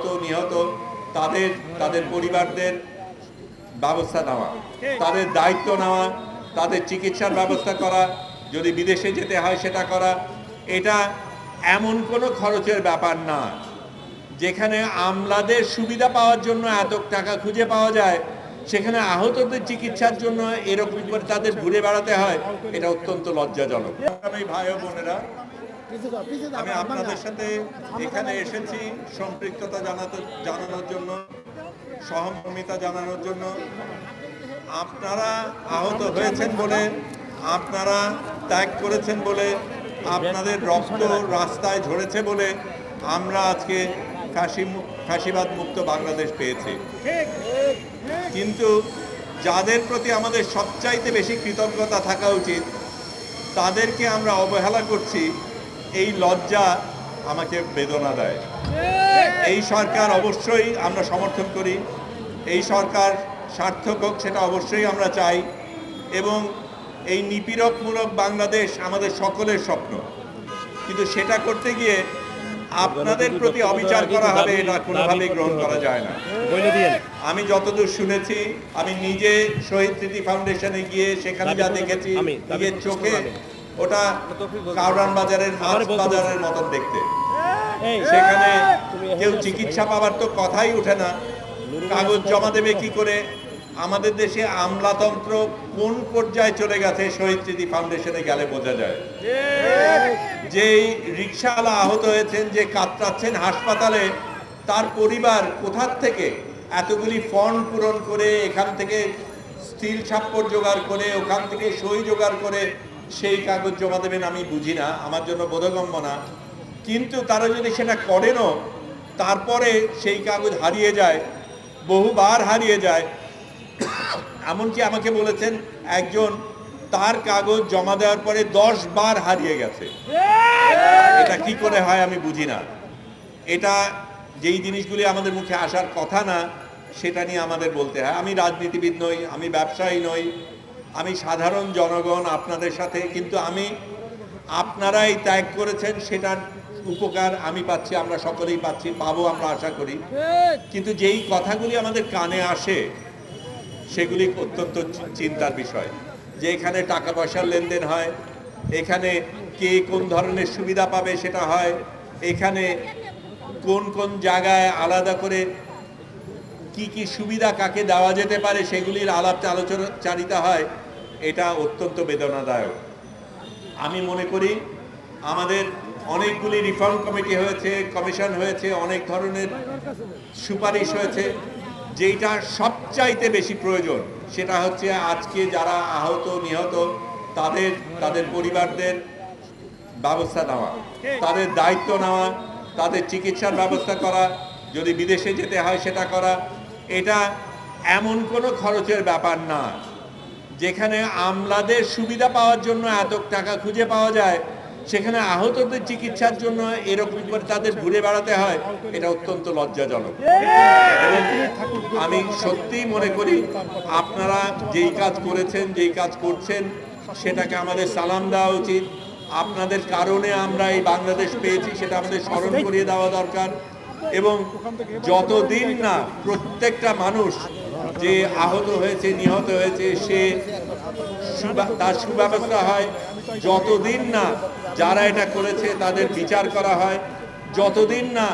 আহত, নিহত, তাদের তাদের পরিবারদের ব্যবস্থা নেওয়া, তাদের দায়িত্ব নেওয়া, তাদের চিকিৎসার ব্যবস্থা করা, যদি বিদেশে যেতে হয় সেটা করা, এটা এমন কোনো খরচের ব্যাপার না। যেখানে আমলাদের সুবিধা পাওয়ার জন্য এত টাকা খুঁজে পাওয়া যায়, সেখানে আহতদের চিকিৎসার জন্য এরকম করে তাদের ঘুরে বেড়াতে হয়, এটা অত্যন্ত লজ্জাজনক। আমি ভাই বোনেরা আমি আপনাদের সাথে এখানে এসেছি সম্পৃক্ততা জানাতে জানানোর জন্য সহমর্মিতা জানানোর জন্য। আপনারা আহত হয়েছেন বলে আপনারা ত্যাগ করেছেন বলে আপনাদের রক্ত রাস্তায় ঝরেছে বলে আমরা আজকে ফাঁসি মু- ফাঁসিবাদ মুক্ত বাংলাদেশ পেয়েছি। কিন্তু যাদের প্রতি আমাদের সবচাইতে বেশি কৃতজ্ঞতা থাকা উচিত তাদেরকে আমরা অবহেলা করছি। এই লজ্জা আমাকে বেদনা দেয়। এই সরকার অবশ্যই আমরা সমর্থন করি। এই সরকার সার্থক হোক, সেটা অবশ্যই আমরা চাই। এবং এই নিপীড়কমূলক বাংলাদেশ আমাদের সকলের স্বপ্ন। কিন্তু সেটা করতে গিয়ে আপনাদের প্রতি অবিচার করা হবে, এটা কোনোভাবেই গ্রহণ করা যায় না। আমি যতদূর শুনেছি, আমি নিজে শহীদ স্মৃতি ফাউন্ডেশনে গিয়ে সেখানে যা দেখেছি, নিজের চোখে। ওটা কাউরান বাজারের মাছ বাজারের মতন দেখতে। সেখানে কেউ চিকিৎসা পাওয়ার তো কথাই ওঠে না। কাগজ জমা দেবে কি করে? আমাদের দেশে আমলাতন্ত্র কোন পর্যায়ে চলে গেছে? শহীদ স্মৃতি ফাউন্ডেশনে গেলে বোঝা যায়। যেই রিক্সাওয়ালা আহত হয়েছেন যে কাতরাচ্ছেন হাসপাতালে তার পরিবার কোথার থেকে এতগুলি ফর্ম পূরণ করে এখান থেকে স্টিল ছাপ্পর জোগাড় করে ওখান থেকে সই জোগাড় করে সেই কাগজ জমা দেবেন আমি বুঝি না, আমার জন্য বোধগম্য না। কিন্তু তারা যদি সেটা করেনও, তারপরে সেই কাগজ হারিয়ে যায়, বহুবার হারিয়ে যায়। এমনকি আমাকে বলেছেন, একজন তার কাগজ জমা দেওয়ার পরে দশ বার হারিয়ে গেছে। এটা কি করে হয় আমি বুঝি না। এটা যেই জিনিসগুলি আমাদের মুখে আসার কথা না, সেটা নিয়ে আমাদের বলতে হয়। আমি রাজনীতিবিদ নই, আমি ব্যবসায়ী নই আমি সাধারণ জনগণ আপনাদের সাথে, কিন্তু আমি, আপনারাই ত্যাগ করেছেন, সেটার উপকার আমি পাচ্ছি, আমরা সকলেই পাচ্ছি, পাবো আমরা আশা করি। কিন্তু যেই কথাগুলি আমাদের কানে আসে, সেগুলি অত্যন্ত চিন্তার বিষয়। যে এখানে টাকা পয়সার লেনদেন হয়, এখানে কে কোন ধরনের সুবিধা পাবে সেটা হয়, এখানে কোন কোন জায়গায় আলাদা করে কি কি সুবিধা কাকে দেওয়া যেতে পারে সেগুলির আলাপ আলোচনা চালিত হয়, এটা অত্যন্ত বেদনাদায়ক। আমি মনে করি আমাদের অনেকগুলি রিফর্ম কমিটি হয়েছে কমিশন হয়েছে, অনেক ধরনের সুপারিশ হয়েছে। যেটা সবচাইতে বেশি প্রয়োজন, সেটা হচ্ছে আজকে যারা আহত, নিহত, তাদের তাদের পরিবারদের ব্যবস্থা নেওয়া, তাদের দায়িত্ব নেওয়া, তাদের চিকিৎসার ব্যবস্থা করা, যদি বিদেশে যেতে হয় সেটা করা এটা এমন কোনো খরচের ব্যাপার না। যেখানে আমলাদের সুবিধা পাওয়ার জন্য এত টাকা খুঁজে পাওয়া যায়, সেখানে আহতদের চিকিৎসার জন্য এরকম করে তাদের ঘুরে বেড়াতে হয়, এটা অত্যন্ত লজ্জাজনক। আমি সত্যিই মনে করি, আপনারা যেই কাজ করেছেন, যেই কাজ করছেন, সেটাকে আমাদের সালাম দেওয়া উচিত। আপনাদের কারণে আমরা এই বাংলাদেশ পেয়েছি, সেটা আমাদের স্মরণ করিয়ে দেওয়া দরকার। এবং যতদিন না প্রত্যেকটা মানুষ যে আহত হয়েছে নিহত হয়েছে সে সুবা- তার সুব্যবস্থা হয়। যতদিন না যারা এটা করেছে তাদের বিচার করা হয়। যতদিন না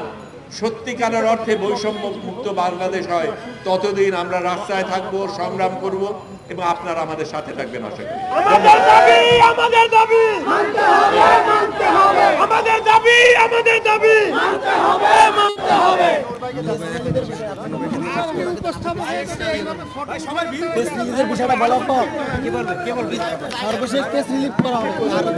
সত্যিকারের অর্থে বৈষম্য মুক্ত বাংলাদেশ হয় ততদিন আমরা রাস্তায় থাকব সংগ্রাম করব এবং আপনারা আমাদের সাথে থাকবেন আশা করি। আমাদের দাবি দাবি। কি বলবে? কে সর্বশেষ প্রেস রিলিজ করা হবে।